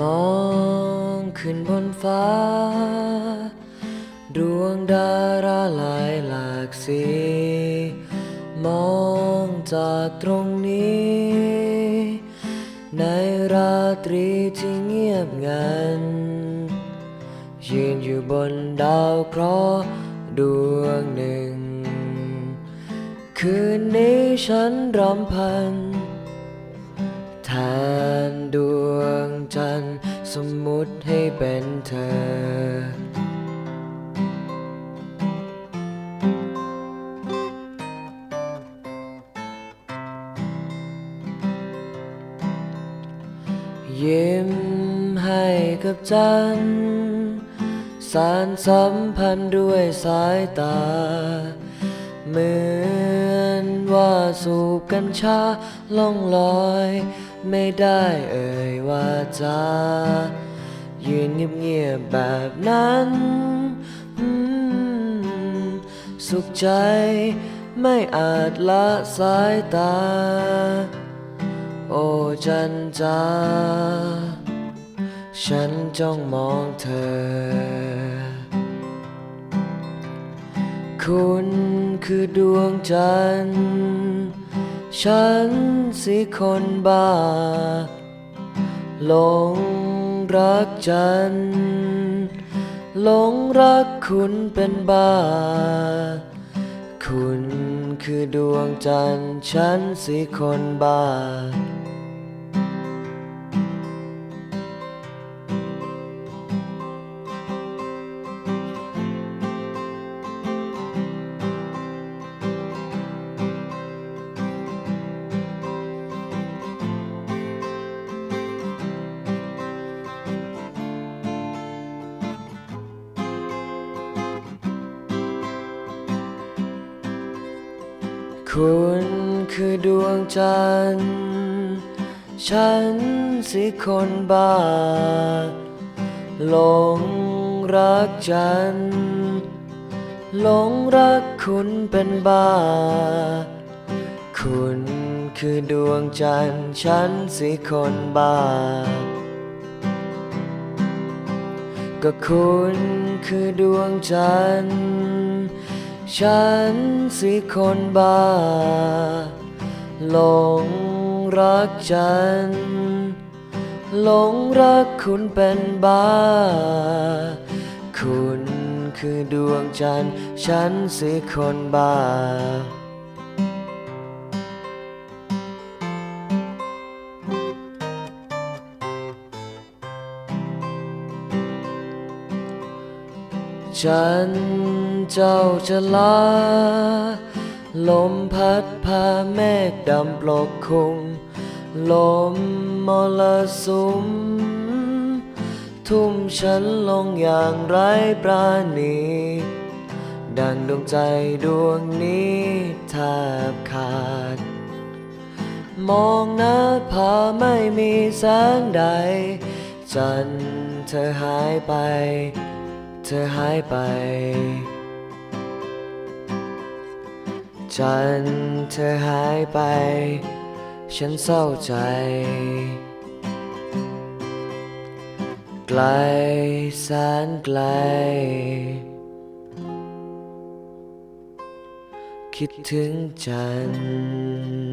มองขึ้นบนฟ้า ดวงดาราหลายหลากสี มองจากตรงนี้ ในราตรีที่เงียบงัน ยืนอยู่บนดาวเคราะห์ดวงหนึ่ง คืนนี้ฉันรำพัน นดวงจันทร์สมมุติให้เป็นเธอ ยิ้มให้กับจันทร์สารสัมพันธ์ด้วยสายตา เหมือน ว่าสูบกัญชาล่องลอย ไม่ได้เอ่ยว่าจายืนเงียบๆแบบนั้น สุขใจไม่อาจละสายตา โอ้จันจาฉันจ้องมองเธอ คุณ คือดวงจันทร์ ฉันสิคนบ้า หลงรักจันทร์หลงรักคุณเป็นบ้า คุณคือดวงจันทร์ฉันสิคนบ้า คุณคือดวงจันทร์ ฉันสิคนบ้าหลงรักจันทร์หลงรักคุณเป็นบ้า คุณคือดวงจันทร์ฉันสิคนบ้า ก็คุณคือดวงจันทร์ ฉันสิคนบ้าหลงรักฉัน หลงรักคุณเป็นบ้า คุณคือดวงจันทร์ฉันสิคนบ้า ฉันเจ้าจะลา ลมพัดพาเมฆดำปกคลุมลมมรสุม ทุ่มฉันลงอย่างไร้ปราณี ดังดวงใจดวงนี้แทบขาด มองหน้าผาไม่มีแสงใด จันเธอหายไป ธอหายไป จันเธอหายไป ฉันเศร้าใจ ไกลแสนไกล คิดถึงจันท